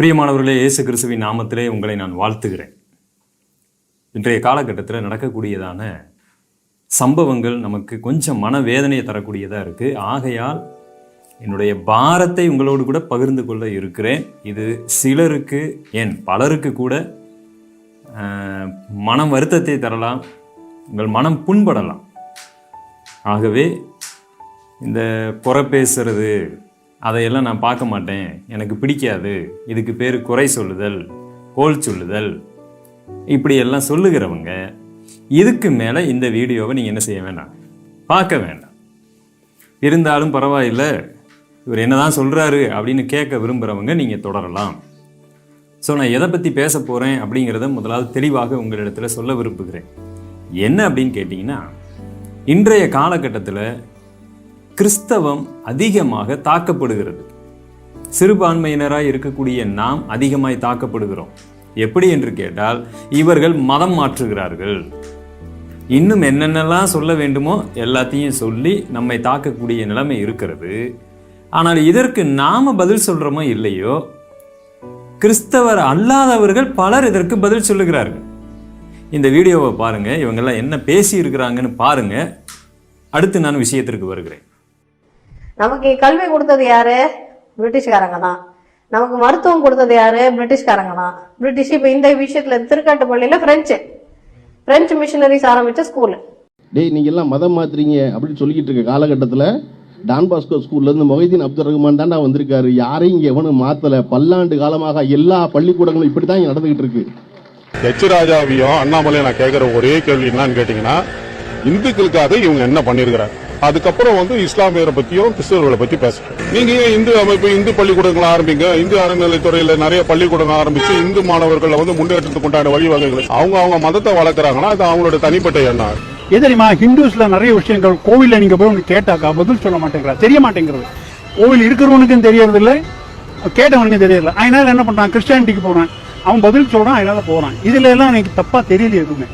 பிரியமானவர்களே இயேசு கிறிஸ்துவின் நாமத்திலே உங்களை நான் வாழ்த்துகிறேன். இன்றைய காலகட்டத்தில் நடக்கக்கூடியதான சம்பவங்கள் நமக்கு கொஞ்சம் மனவேதனையை தரக்கூடியதாக இருக்குது ஆகையால் என்னுடைய பாரத்தை உங்களோடு கூட பகிர்ந்து கொள்ள இருக்கிறேன். இது சிலருக்கு ஏன் பலருக்கு கூட மனம் வருத்தத்தை தரலாம் உங்கள் மனம் புண்படலாம். ஆகவே இந்த குறை பேசுறது அதையெல்லாம் நான் பார்க்க மாட்டேன். எனக்கு பிடிக்காது. இதுக்கு பேர் குறை சொல்லுதல் கோல் சொல்லுதல். இப்படியெல்லாம் சொல்லுகிறவங்க இதுக்கு மேலே இந்த வீடியோவை நீங்கள் என்ன செய்ய வேண்டாம்? பார்க்க வேண்டாம். இருந்தாலும் பரவாயில்ல. இவர் என்னதான் சொல்கிறாரு அப்படின்னு கேட்க விரும்புகிறவங்க நீங்கள் தொடரலாம். ஸோ நான் எதை பற்றி பேச போகிறேன் அப்படிங்கிறத முதலாவது தெளிவாக உங்களிடத்தில் சொல்ல விரும்புகிறேன். என்ன அப்படின்னு கேட்டிங்கன்னா இன்றைய காலகட்டத்தில் கிறிஸ்தவம் அதிகமாக தாக்கப்படுகிறது. சிறுபான்மையினராக இருக்கக்கூடிய நாம் அதிகமாய் தாக்கப்படுகிறோம். எப்படி என்று கேட்டால் இவர்கள் மதம் மாற்றுகிறார்கள். இன்னும் என்னென்னலாம் சொல்ல வேண்டுமோ எல்லாத்தையும் சொல்லி நம்மை தாக்கக்கூடிய நிலைமை இருக்கிறது. ஆனால் இதற்கு நாம் பதில் சொல்கிறோமோ இல்லையோ? கிறிஸ்தவர் அல்லாதவர்கள் பலர் இதற்கு பதில் சொல்லுகிறார்கள். இந்த வீடியோவை பாருங்கள் இவங்கெல்லாம் என்ன பேசியிருக்கிறாங்கன்னு பாருங்கள் அடுத்து நான் விஷயத்திற்கு வருகிறேன். நமக்கு கல்வி கொடுத்தது யாரு? பிரிட்டிஷ்காரங்க தான் நமக்கு மருத்துவம் கொடுத்தது யாரு? பிரிட்டிஷ்காரங்க தான் பிரிட்டிஷ் இப்ப இந்த விஷயத்துல திருக்காட்டுப்பள்ளியில பிரெஞ்சு பிரெஞ்சு மிஷினரிஸ் ஆரம்பிச்ச ஸ்கூல் டேய் நீங்க எல்லாம் மதம் மாத்துறீங்க அப்படின்னு சொல்லிக்கிட்டு இருக்க காலகட்டத்தில் டான் பாஸ்கோ ஸ்கூல்ல இருந்து மொஹிதீன் அப்துல் ரஹ்மான் தாண்டா வந்திருக்காரு. யாரையும் இங்க எவனும் மாத்தல. பல்லாண்டு காலமாக எல்லா பள்ளிக்கூடங்களும் இப்படி தான் நடந்துகிட்டு இருக்கு. எச் ராஜாவையும் அண்ணாமலையும் நான் கேட்கிற ஒரே கேள்வி என்னன்னு கேட்டீங்கன்னா இந்துக்களுக்காக இவங்க என்ன பண்ணிருக்கிறாங்க அதுக்கப்புறம் வந்து இஸ்லாமியரை பத்தியும் கிறிஸ்தவர்களை பத்தி பேசுறோம். நீங்க ஏன் இந்து அமைப்பு இந்து பள்ளிக்கூடங்களை ஆரம்பிங்க? இந்து அறநிலைத்துறையில நிறைய பள்ளிக்கூடம் ஆரம்பிச்சு இந்து மாணவர்களை வந்து முன்னேற்றத்துக்கு உண்டான வழிவகைகள் அவங்க அவங்க மதத்தை வளர்க்குறாங்கன்னா அது அவங்களோட தனிப்பட்ட எண்ணம் எதிரிமா ஹிந்துஸ்ல நிறைய விஷயங்கள் கோவில்ல நீங்க போய் ஒன்று கேட்டாக்கா பதில் சொல்ல மாட்டேங்கிறா. தெரிய மாட்டேங்கிறது. கோவில் இருக்கிறவனுக்கும் தெரியறதில்லை கேட்டவனுக்கும் தெரியல அதனால என்ன பண்றான்? கிறிஸ்டியானிட்டிக்கு போறான். அவன் பதில் சொல்றான் அதனால போறான். இதுல எல்லாம் எனக்கு தப்பா தெரியல எதுவுமே.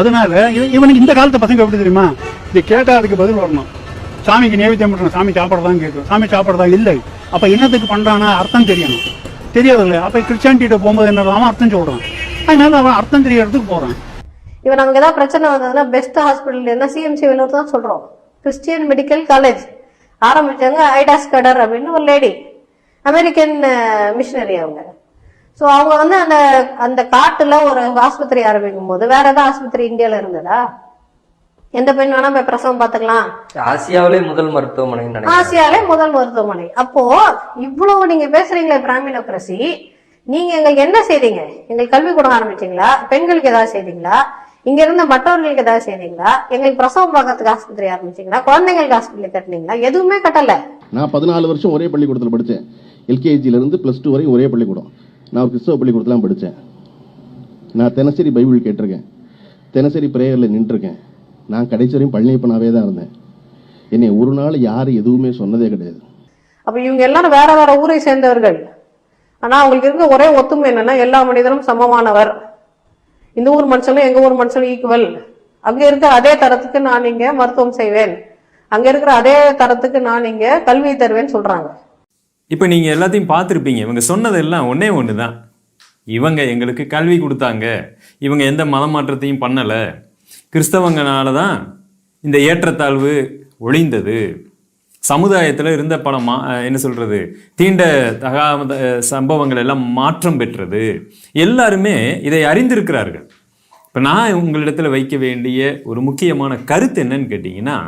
அதனால இவனுக்கு இந்த காலத்து பசங்க எப்படி தெரியுமா? இது கேட்டால் அதுக்கு பதில் வரணும். சாமிக்கு நேவேத்தியம் பண்ணுறோம் சாமி சாப்பிட்றதான் கேட்கும் சாமி சாப்பிட்றதா? இல்லை. அப்ப என்னத்துக்கு பண்ணுறான்னா அர்த்தம் தெரியணும். தெரியறதில்ல அப்போ கிறிஸ்டியானிட்டிட்ட போகும்போது என்ன அவன் அர்த்தம் சொல்கிறான் அதனால அவன் அர்த்தம் தெரியறதுக்கு போறான். இவன் நமக்கு ஏதாவது பிரச்சனை வந்ததுன்னா பெஸ்ட் ஹாஸ்பிட்டல் என்ன சிஎம்சி வேலூர் தான் சொல்கிறோம் கிறிஸ்டியன் மெடிக்கல் காலேஜ் ஆரம்பிச்சாங்க ஐடாஸ் கடர் அப்படின்னு ஒரு லேடி அமெரிக்கன் மிஷினரி அவங்க. ஸோ அவங்க வந்து அந்த அந்த காட்டுல ஒரு ஆஸ்பத்திரி ஆரம்பிக்கும் போது வேற ஏதாவது ஆஸ்பத்திரி இந்தியால இருந்ததா? எந்த பெண் வேணா போய் பிரசவம் பார்த்துக்கலாம். ஆசியாவிலே முதல் மருத்துவமனை நினைக்கிறேன். ஆசியாலே முதல் மருத்துவமனை. அப்போ இவ்வளவு நீங்க பேசுறீங்களே பிராமினோக்ரசி நீங்க எங்களுக்கு என்ன செய்தீங்க? எங்களுக்கு கல்வி கூட ஆரம்பிச்சீங்களா? பெண்களுக்கு ஏதாவது செய்தீங்களா? இங்க இருந்த மற்றவர்களுக்கு ஏதாவது செய்தீங்களா? எங்களுக்கு பிரசவம் பார்க்கறதுக்கு ஆஸ்பத்திரி ஆரம்பிச்சீங்களா? குழந்தைங்களுக்கு ஹாஸ்பிட்டல் கட்டினீங்களா? எதுவுமே கட்டல. நான் பதினாலு வருஷம் ஒரே பள்ளிக்கூடத்தில் படித்தேன் எல்கேஜில இருந்து ப்ளஸ் டூ வரையும் ஒரே பள்ளிக்கூடம். நான் ஒரு கிறிஸ்தவ பள்ளிக்கூடத்தில் படித்தேன் நான் தினசரி பைபிள் கேட்டிருக்கேன். தினசரி பிரேயரில் நின்றுருக்கேன். நான் கடைசி வரையும் பழனியப்பனாவே தான் இருந்தேன். என்னை ஒரு நாள் யாரும் எதுவுமே சொன்னதே கிடையாது. அப்போ இவங்க எல்லாரும் வேற வேற ஊரை சேர்ந்தவர்கள். ஆனால் அவங்களுக்கு இருக்க ஒரே ஒத்துமை என்னன்னா எல்லா மனிதனும் சமமானவர். இந்த ஊர் மனுஷனும் எங்கள் ஊர் மனுஷனும் ஈக்குவல் அங்கே இருக்க அதே தரத்துக்கு நான் இங்கே மருத்துவம் செய்வேன். அங்கே இருக்கிற அதே தரத்துக்கு நான் இங்கே கல்வி தருவேன்னு சொல்கிறாங்க இப்போ நீங்கள் எல்லாத்தையும் பார்த்துருப்பீங்க. இவங்க சொன்னதெல்லாம் ஒன்றே ஒன்று தான் இவங்க எங்களுக்கு கல்வி கொடுத்தாங்க. இவங்க எந்த மதமாற்றத்தையும் பண்ணலை. கிறிஸ்தவங்கனால தான் இந்த ஏற்றத்தாழ்வு ஒழிந்தது. சமுதாயத்தில் இருந்த பல மா என்ன சொல்கிறது தீண்ட தகாத சம்பவங்கள் எல்லாம் மாற்றம் பெற்றது. எல்லாருமே இதை அறிந்திருக்கிறார்கள். இப்போ நான் உங்களிடத்தில் வைக்க வேண்டிய ஒரு முக்கியமான கருத்து என்னன்னு கேட்டிங்கன்னா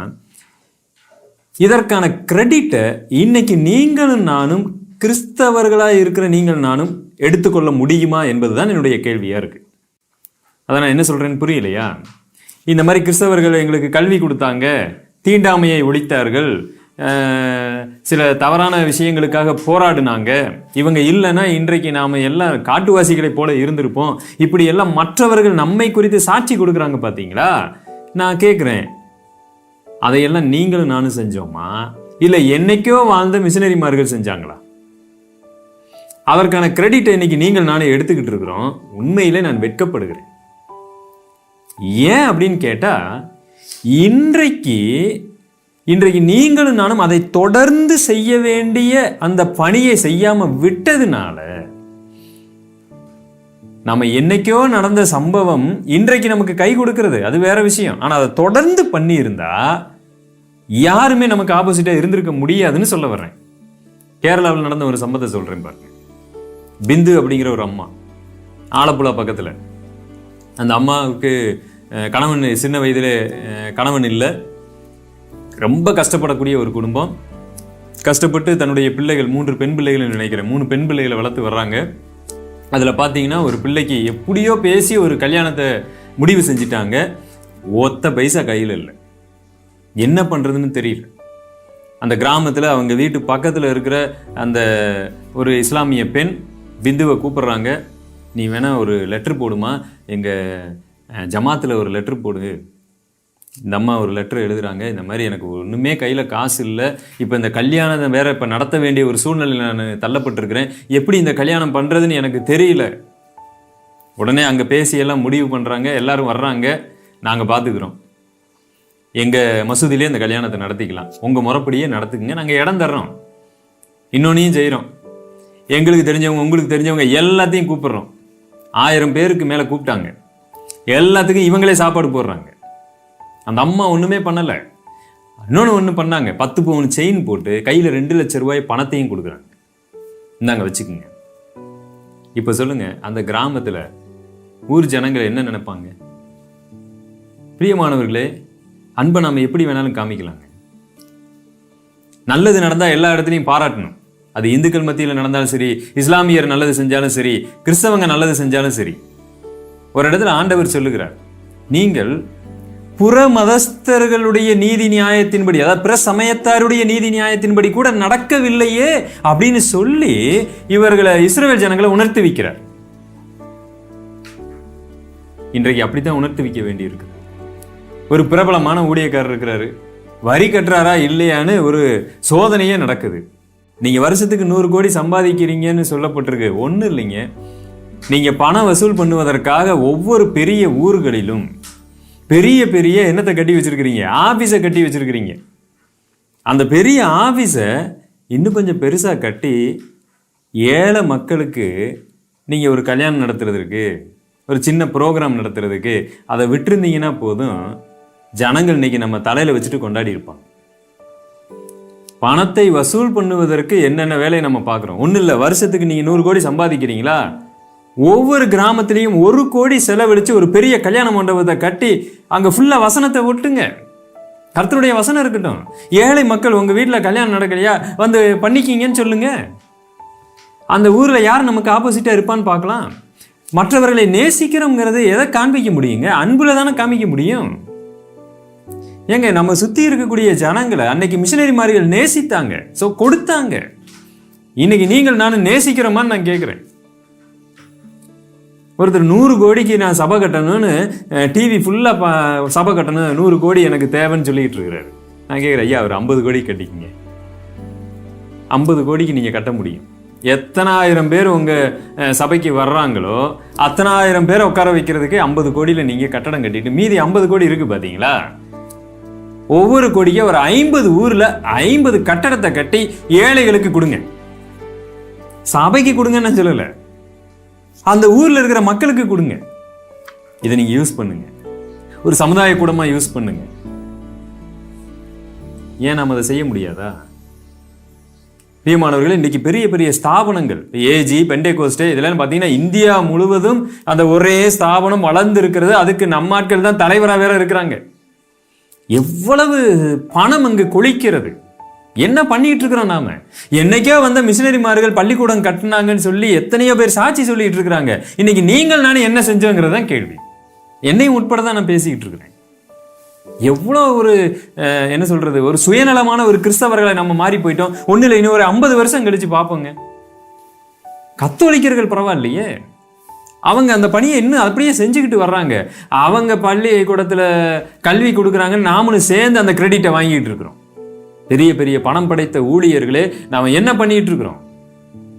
இதற்கான கிரெடிட்டை இன்னைக்கு நீங்களும் நானும் கிறிஸ்தவர்களாக இருக்கிற நீங்கள் நானும் எடுத்துக்கொள்ள முடியுமா என்பதுதான் என்னுடைய கேள்வியாக இருக்குது அதை நான் என்ன சொல்கிறேன்னு புரியலையா? இந்த மாதிரி கிறிஸ்தவர்கள் எங்களுக்கு கல்வி கொடுத்தாங்க தீண்டாமையை ஒழித்தார்கள் சில தவறான விஷயங்களுக்காக போராடினாங்க. இவங்க இல்லைன்னா இன்றைக்கு நாம் எல்லாம் காட்டுவாசிகளைப் போல இருந்திருப்போம். இப்படி எல்லாம் மற்றவர்கள் நம்மை குறித்து சாட்சி கொடுக்குறாங்க பார்த்தீங்களா நான் கேட்குறேன் அதையெல்லாம் நீங்களும் நானும் செஞ்சோமா? இல்லை என்னைக்கோ வாழ்ந்த மிஷினரிமார்கள் செஞ்சாங்களா? அதற்கான கிரெடிட் இன்னைக்கு நீங்கள் நானே எடுத்துக்கிட்டு இருக்கிறோம். உண்மையிலே நான் வெட்கப்படுகிறேன். ஏன் அப்படின்னு கேட்டால் இன்றைக்கு இன்றைக்கு நீங்களும் நானும் அதை தொடர்ந்து செய்ய வேண்டிய அந்த பணியை செய்யாமல் விட்டதுனால நம்ம என்னைக்கோ நடந்த சம்பவம் இன்றைக்கு நமக்கு கை கொடுக்கிறது. அது வேற விஷயம். ஆனால் அதை தொடர்ந்து பண்ணியிருந்தா யாருமே நமக்கு ஆப்போசிட்டாக இருந்திருக்க முடியாதுன்னு சொல்ல வர்றேன். கேரளாவில் நடந்த ஒரு சம்பத்தை சொல்கிறேன் பாருங்க. பிந்து அப்படிங்கிற ஒரு அம்மா ஆலப்புழா பக்கத்தில். அந்த அம்மாவுக்கு கணவன் சின்ன வயதில் கணவன் இல்லை. ரொம்ப கஷ்டப்படக்கூடிய ஒரு குடும்பம். கஷ்டப்பட்டு தன்னுடைய பிள்ளைகள் மூன்று பெண் பிள்ளைகள் நினைக்கிறேன். மூணு பெண் பிள்ளைகளை வளர்த்து வர்றாங்க. அதில் பார்த்தீங்கன்னா ஒரு பிள்ளைக்கு எப்படியோ பேசி ஒரு கல்யாணத்தை முடிவு செஞ்சிட்டாங்க. ஒத்த பைசா கையில் இல்லை. என்ன பண்ணுறதுன்னு தெரியல. அந்த கிராமத்தில் அவங்க வீட்டு பக்கத்தில் இருக்கிற அந்த ஒரு இஸ்லாமிய பெண் பிந்துவை கூப்பிட்றாங்க. நீ வேணால் ஒரு லெட்ரு போடுமா? எங்கள் ஜமாத்தில் ஒரு லெட்ரு போடு. இந்த அம்மா ஒரு லெட்டர் எழுதுகிறாங்க இந்த மாதிரி எனக்கு ஒன்றுமே கையில் காசு இல்லை. இப்போ இந்த கல்யாணத்தை வேற இப்போ நடத்த வேண்டிய ஒரு சூழ்நிலையில் நான் தள்ளப்பட்டிருக்கிறேன். எப்படி இந்த கல்யாணம் பண்ணுறதுன்னு எனக்கு தெரியல. உடனே அங்கே பேசி எல்லாம் முடிவு பண்ணுறாங்க எல்லோரும் வர்றாங்க. நாங்கள் பார்த்துக்குறோம் எங்கள் மசூதியிலே இந்த கல்யாணத்தை நடத்திக்கலாம். உங்கள் முறைப்படியே நடத்துக்குங்க நாங்கள் இடம் தர்றோம். இன்னொன்னையும் செய்கிறோம் எங்களுக்கு தெரிஞ்சவங்க உங்களுக்கு தெரிஞ்சவங்க எல்லாத்தையும் கூப்பிடுறோம். ஆயிரம் பேருக்கு மேலே கூப்பிட்டாங்க. எல்லாத்துக்கும் இவங்களே சாப்பாடு போடுறாங்க. அந்த அம்மா ஒன்றுமே பண்ணலை. இன்னொன்று ஒன்று பண்ணாங்க. பத்து பவுன் செயின் போட்டு கையில் ரெண்டு லட்ச ரூபாய் பணத்தையும் கொடுக்குறாங்க. இந்தாங்க வச்சுக்கோங்க. இப்போ சொல்லுங்கள் அந்த கிராமத்தில் ஊர் ஜனங்கள் என்ன நினைப்பாங்க? பிரியமானவர்களே அன்பை நாம் எப்படி வேணாலும் காமிக்கலாங்க. நல்லது நடந்தால் எல்லா இடத்துலையும் பாராட்டணும். அது இந்துக்கள் மத்தியில் நடந்தாலும் சரி இஸ்லாமியர் நல்லது செஞ்சாலும் சரி கிறிஸ்தவங்க நல்லது செஞ்சாலும் சரி. ஒரு இடத்துல ஆண்டவர் சொல்லுகிறார் நீங்கள் புற மதஸ்தர்களுடைய நீதி நியாயத்தின்படி அதாவது பிற சமயத்தாருடைய நீதி நியாயத்தின்படி கூட நடக்கவில்லையே அப்படின்னு சொல்லி இவர்களை இஸ்ரேல் ஜனங்களை உணர்த்தி வைக்கிறார். இன்றைக்கு அப்படித்தான் உணர்த்தி வைக்க வேண்டியிருக்கு ஒரு பிரபலமான ஊழியக்காரர் இருக்கிறாரு. வரி கட்டுறாரா இல்லையான்னு ஒரு சோதனையே நடக்குது. நீங்கள் வருஷத்துக்கு நூறு கோடி சம்பாதிக்கிறீங்கன்னு சொல்லப்பட்டிருக்கு. ஒன்றும் இல்லைங்க. நீங்கள் பணம் வசூல் பண்ணுவதற்காக ஒவ்வொரு பெரிய ஊர்களிலும் பெரிய பெரிய என்னத்தை கட்டி வச்சுருக்கிறீங்க? ஆஃபீஸை கட்டி வச்சுருக்கிறீங்க. அந்த பெரிய ஆஃபீஸை இன்னும் கொஞ்சம் பெருசாக கட்டி ஏழை மக்களுக்கு நீங்கள் ஒரு கல்யாணம் நடத்துறதுக்கு ஒரு சின்ன ப்ரோக்ராம் நடத்துறதுக்கு அதை விட்டுருந்தீங்கன்னா போதும். ஜனங்கள் இன்னைக்கு நம்ம தலையில வச்சுட்டு கொண்டாடி இருப்பாங்க. பணத்தை வசூல் பண்ணுவதற்கு என்னென்ன வேலையை நம்ம பார்க்குறோம்? ஒன்றும் இல்லை வருஷத்துக்கு நீங்கள் நூறு கோடி சம்பாதிக்கிறீங்களா? ஒவ்வொரு கிராமத்திலையும் ஒரு கோடி செலவழித்து ஒரு பெரிய கல்யாண மண்டபத்தை கட்டி அங்கே ஃபுல்லாக வசனத்தை ஒட்டுங்க. கர்த்தருடைய வசனம் இருக்கட்டும். ஏழை மக்கள் உங்கள் வீட்டில் கல்யாணம் நடக்கலையா? வந்து பண்ணிக்கிங்கன்னு சொல்லுங்க. அந்த ஊரில் யார் நமக்கு ஆப்போசிட்டாக இருப்பான்னு பார்க்கலாம். மற்றவர்களை நேசிக்கிறோங்கிறது எதை காண்பிக்க முடியுங்க? அன்புல தானே காமிக்க முடியும். ஏங்க நம்ம சுத்தி இருக்கக்கூடிய ஜனங்களை அன்னைக்கு மிஷினரிமார்கள் நேசித்தாங்க. ஸோ கொடுத்தாங்க. இன்னைக்கு நீங்கள் நானும் நேசிக்கிறோமான்னு நான் கேட்குறேன் ஒருத்தர் நூறு கோடிக்கு நான் சபை கட்டணும்னு டிவி ஃபுல்லாக சபை கட்டணும் நூறு கோடி எனக்கு தேவைன்னு சொல்லிட்டு இருக்கிறாரு. நான் கேட்குறேன் ஐயா ஒரு ஐம்பது கோடி கட்டிக்கிங்க. ஐம்பது கோடிக்கு நீங்கள் கட்ட முடியும். எத்தனாயிரம் பேர் உங்கள் சபைக்கு வர்றாங்களோ அத்தனாயிரம் பேரை உட்கார வைக்கிறதுக்கு ஐம்பது கோடியில் நீங்கள் கட்டடம் கட்டிட்டு மீதி ஐம்பது கோடி இருக்குது பார்த்தீங்களா ஒவ்வொரு கொடியும் ஒரு ஐம்பது ஊர்ல ஐம்பது கட்டடத்தை கட்டி ஏழைகளுக்கு கொடுங்க. சபைக்கு கொடுங்கன்னு நான் சொல்லல. அந்த ஊர்ல இருக்கிற மக்களுக்கு கொடுங்க. இதை நீங்க யூஸ் பண்ணுங்க. ஒரு சமுதாய கூடமா யூஸ் பண்ணுங்க. ஏன் நாம் அதை செய்ய முடியாதா? பிரியமானவர்கள் இன்னைக்கு பெரிய பெரிய ஸ்தாபனங்கள் ஏஜி பெண்டேகோஸ்டே இதெல்லாம் பார்த்தீங்கன்னா இந்தியா முழுவதும் அந்த ஒரே ஸ்தாபனம் வளர்ந்து இருக்கிறது அதுக்கு நம்ம ஆட்கள் தான் தலைவராக வேற இருக்கிறாங்க. எவ்வளவு பணம் அங்கு கொளிக்கிறது என்ன பண்ணிட்டு இருக்கிறோம் நாம? என்னைக்கோ வந்த மிஷினரிமார்கள் பள்ளிக்கூடம் கட்டினாங்கன்னு சொல்லி எத்தனையோ பேர் சாட்சி சொல்லிட்டு இருக்கிறாங்க. இன்னைக்கு நீங்கள் நானே என்ன செஞ்சோங்கிறது தான் கேள்வி. என்னையும் உட்பட தான் நான் பேசிக்கிட்டு இருக்கிறேன். எவ்வளோ ஒரு என்ன சொல்றது ஒரு சுயநலமான ஒரு கிறிஸ்தவர்களை நம்ம மாறி போயிட்டோம். ஒன்றும் இல்லை இன்னும் ஒரு ஐம்பது வருஷம் கழிச்சு பார்ப்போங்க. கத்தோலிக்கர்கள் பரவாயில்லையே? அவங்க அந்த பணியை இன்னும் அப்படியே செஞ்சுக்கிட்டு வர்றாங்க. அவங்க பள்ளிக்கூடத்தில் கல்வி கொடுக்குறாங்கன்னு நாமளும் சேர்ந்து அந்த கிரெடிட்டை வாங்கிட்டு இருக்கிறோம். பெரிய பெரிய பணம் படைத்த ஊழியர்களே நாம் என்ன பண்ணிட்டு இருக்கிறோம்?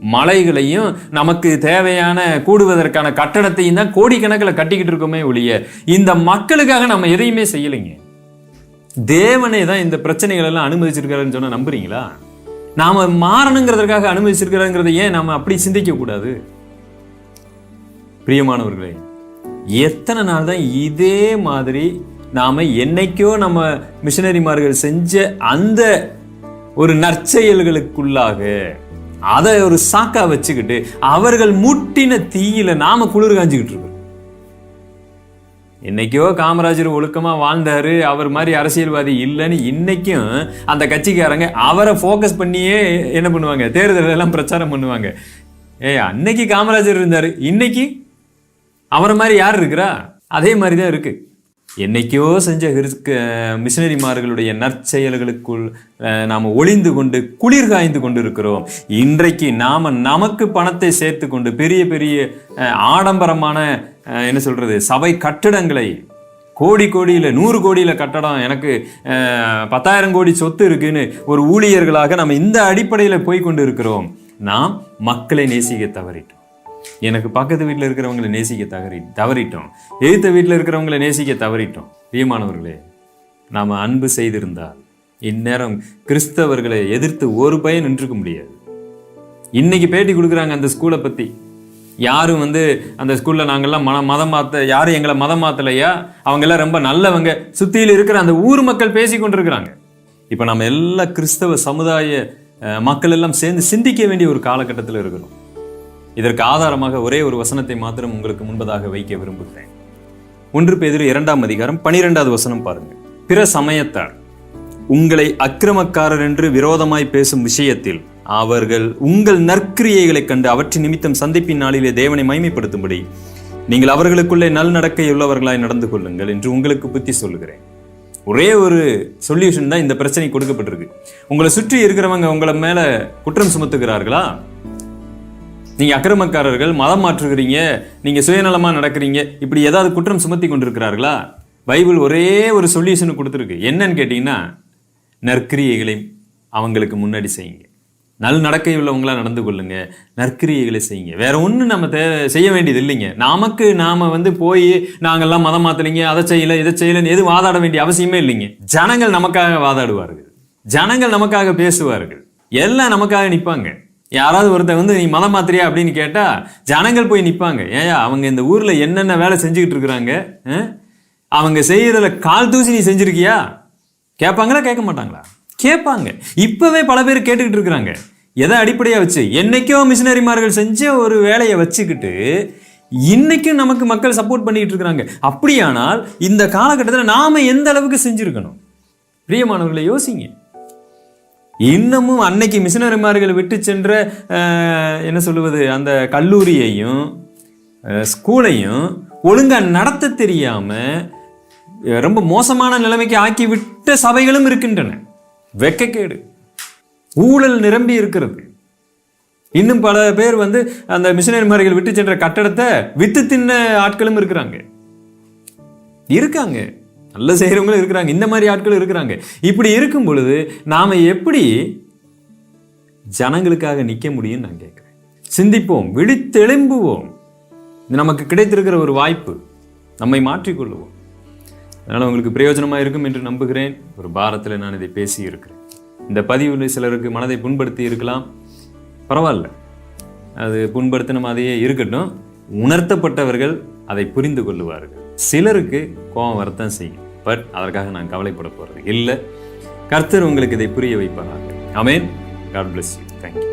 மலைகளையும் நமக்கு தேவையான கூடுவதற்கான கட்டடத்தையும் தான் கோடிக்கணக்கில் கட்டிக்கிட்டு இருக்கோமே ஒழிய இந்த மக்களுக்காக நம்ம எதையுமே செய்யலைங்க. தேவனே தான் இந்த பிரச்சனைகள் எல்லாம் அனுமதிச்சிருக்காருன்னு சொன்னா நம்புறீங்களா? நாம மாறணுங்கிறதுக்காக அனுமதிச்சிருக்கிறாங்கிறத ஏன் நாம அப்படி சிந்திக்க கூடாது பிரியமானவர்களே எத்தனை நாள் தான் இதே மாதிரி நாம் என்னைக்கோ நம்ம மிஷனரிமார்கள் செஞ்ச அந்த ஒரு நற்செயல்களுக்குள்ளாக அதை ஒரு சாக்கா வச்சுக்கிட்டு அவர்கள் முட்டின தீயில நாம குளிர் காஞ்சிக்கிட்டு இருக்கோம். என்னைக்கோ காமராஜர் ஒழுக்கமா வாழ்ந்தாரு அவர் மாதிரி அரசியல்வாதி இல்லைன்னு இன்னைக்கும் அந்த கட்சிக்காரங்க அவரை ஃபோக்கஸ் பண்ணியே என்ன பண்ணுவாங்க தேர்தல் எல்லாம் பிரச்சாரம் பண்ணுவாங்க. ஏய் அன்னைக்கு காமராஜர் இருந்தாரு இன்னைக்கு அவரை மாதிரி யார் இருக்கிறா? அதே மாதிரி தான் இருக்கு. என்னைக்கோ செஞ்ச ஹிருஸ்க- மிஷினரிமார்களுடைய நற்செயல்களுக்குள் நாம் ஒளிந்து கொண்டு குளிர் காய்ந்து கொண்டு இருக்கிறோம் இன்றைக்கு நாம் நமக்கு பணத்தை சேர்த்து கொண்டு பெரிய பெரிய ஆடம்பரமான என்ன சொல்கிறது சபை கட்டிடங்களை கோடி கோடியில் நூறு கோடியில் கட்டடம் எனக்கு பத்தாயிரம் கோடி சொத்து இருக்குன்னு ஒரு ஊழியர்களாக நம்ம இந்த அடிப்படையில் போய் கொண்டு இருக்கிறோம் நாம் மக்களை நேசிக்க தவறிட்டோம். எனக்கு பக்கத்து வீட்டில் இருக்கிறவங்களை நேசிக்க தவறி தவறிட்டோம். எதிர்த்த வீட்டில் இருக்கிறவங்களை நேசிக்க தவறிட்டோம். பிரியமானவர்களே நாம் அன்பு செய்திருந்தால் இந்நேரம் கிறிஸ்தவர்களை எதிர்த்து ஒரு பையன் நின்றுக்க முடியாது. இன்னைக்கு பேட்டி கொடுக்குறாங்க அந்த ஸ்கூலை பற்றி யாரும் வந்து அந்த ஸ்கூலில் நாங்கள்லாம் மன மதம் மாற்ற யாரும் எங்களை மதம் மாற்றலையா அவங்கெல்லாம் ரொம்ப நல்லவங்க. சுற்றியில் இருக்கிற அந்த ஊர் மக்கள் பேசி கொண்டிருக்கிறாங்க. இப்போ நம்ம எல்லா கிறிஸ்தவ சமுதாய மக்கள் எல்லாம் சேர்ந்து சிந்திக்க வேண்டிய ஒரு காலகட்டத்தில் இருக்கிறோம். இதற்கு ஆதாரமாக ஒரே ஒரு வசனத்தை மாத்திரம் உங்களுக்கு முன்பதாக வைக்க விரும்புகிறேன். ஒன்று பேதிரு இரண்டாம் அதிகாரம் பனிரெண்டாவது வசனம் பாருங்கள். பிற சமயத்தார் உங்களை அக்கிரமக்காரர் என்று விரோதமாய் பேசும் விஷயத்தில் அவர்கள் உங்கள் நற்கிரியைகளைக் கண்டு அவற்றின் நிமித்தம் சந்திப்பின் நாளிலே தேவனை மைமைப்படுத்தும்படி நீங்கள் அவர்களுக்குள்ளே நல் நடக்கையுள்ளவர்களாய் நடந்து கொள்ளுங்கள் என்று உங்களுக்கு புத்தி சொல்லுகிறேன். ஒரே ஒரு சொல்யூஷன் தான் இந்த பிரச்சனை கொடுக்கப்பட்டிருக்கு. உங்களை சுற்றி இருக்கிறவங்க உங்களை மேலே குற்றம் சுமத்துகிறார்களா? நீங்கள் அக்கிரமக்காரர்கள் மதம் மாற்றுகிறீங்க நீங்கள் சுயநலமாக நடக்கிறீங்க இப்படி ஏதாவது குற்றம் சுமத்தி கொண்டிருக்கிறார்களா? பைபிள் ஒரே ஒரு சொல்யூஷன் கொடுத்துருக்கு. என்னன்னு கேட்டிங்கன்னா நற்கிரியைகளை அவங்களுக்கு முன்னாடி செய்யுங்க. நல் நடக்கை உள்ளவங்களாக நடந்து கொள்ளுங்க. நற்கிரியைகளை செய்யுங்க. வேற ஒன்றும் நம்ம தே செய்ய வேண்டியது இல்லைங்க. நமக்கு நாம் வந்து போய் நாங்கெல்லாம் மதம் மாற்றலைங்க அதை செய்யலை இதை செய்யலைன்னு எதுவும் வாதாட வேண்டிய அவசியமே இல்லைங்க. ஜனங்கள் நமக்காக வாதாடுவார்கள். ஜனங்கள் நமக்காக பேசுவார்கள். எல்லாம் நமக்காக நிற்பாங்க யாராவது ஒருத்தன் வந்து நீ மதம் மாத்திரியா? அப்படின்னு கேட்டால் ஜனங்கள் போய் நிற்பாங்க ஏயா அவங்க இந்த ஊரில் என்னென்ன வேலை செஞ்சுக்கிட்டு இருக்கிறாங்க? அவங்க செய்கிறதில் கால் தூசி நீ செஞ்சுருக்கியா? கேட்பாங்களா கேட்க மாட்டாங்களா? கேட்பாங்க. இப்போவே பல பேர் கேட்டுக்கிட்டு இருக்கிறாங்க. எதை அடிப்படையாக வச்சு? என்னைக்கோ மிஷினரிமார்கள் செஞ்ச ஒரு வேலையை வச்சுக்கிட்டு இன்னைக்கும் நமக்கு மக்கள் சப்போர்ட் பண்ணிக்கிட்டு இருக்கிறாங்க. அப்படியானால் இந்த காலகட்டத்தில் நாம் எந்த அளவுக்கு செஞ்சுருக்கணும்? பிரியமானவர்களை யோசிங்க. இன்னமும் அன்னைக்கு மிஷினரிமார்கள் விட்டு சென்ற என்ன சொல்லுவது அந்த கல்லூரியையும் ஸ்கூலையும் ஒழுங்காக நடத்த தெரியாமல் ரொம்ப மோசமான நிலைமைக்கு ஆக்கிவிட்ட சபைகளும் இருக்கின்றன. வெக்கக்கேடு. ஊழல் நிரம்பி இருக்கிறது. இன்னும் பல பேர் வந்து அந்த மிஷினரிமார்கள் விட்டு சென்ற கட்டடத்தை வித்து தின்ன ஆட்களும் இருக்கிறாங்க. இருக்காங்க. நல்ல செய்கிறவங்களும் இருக்கிறாங்க. இந்த மாதிரி ஆட்களும் இருக்கிறாங்க. இப்படி இருக்கும் பொழுது நாம எப்படி ஜனங்களுக்காக நிற்க முடியும்னு நான் கேட்குறேன். சிந்திப்போம் விழித்தெழும்புவோம். இது நமக்கு கிடைத்திருக்கிற ஒரு வாய்ப்பு. நம்மை மாற்றிக்கொள்ளுவோம். அதனால் உங்களுக்கு பிரயோஜனமாக இருக்கும் என்று நம்புகிறேன். ஒரு பாரத்தில் நான் இதை பேசி இருக்கிறேன் இந்த பதிவில் சிலருக்கு மனதை புண்படுத்தி இருக்கலாம். பரவாயில்ல. அது புண்படுத்தின மாதிரியே இருக்கட்டும். உணர்த்தப்பட்டவர்கள் அதை புரிந்து கொள்ளுவார்கள். சிலருக்கு கோபம் வரத்தான் செய்யும். பட் அதற்காக நான் கவலைப்பட போகிறது இல்லை. கர்த்தர் உங்களுக்கு இதை புரிய வைப்பாராக. Amen God bless you thank you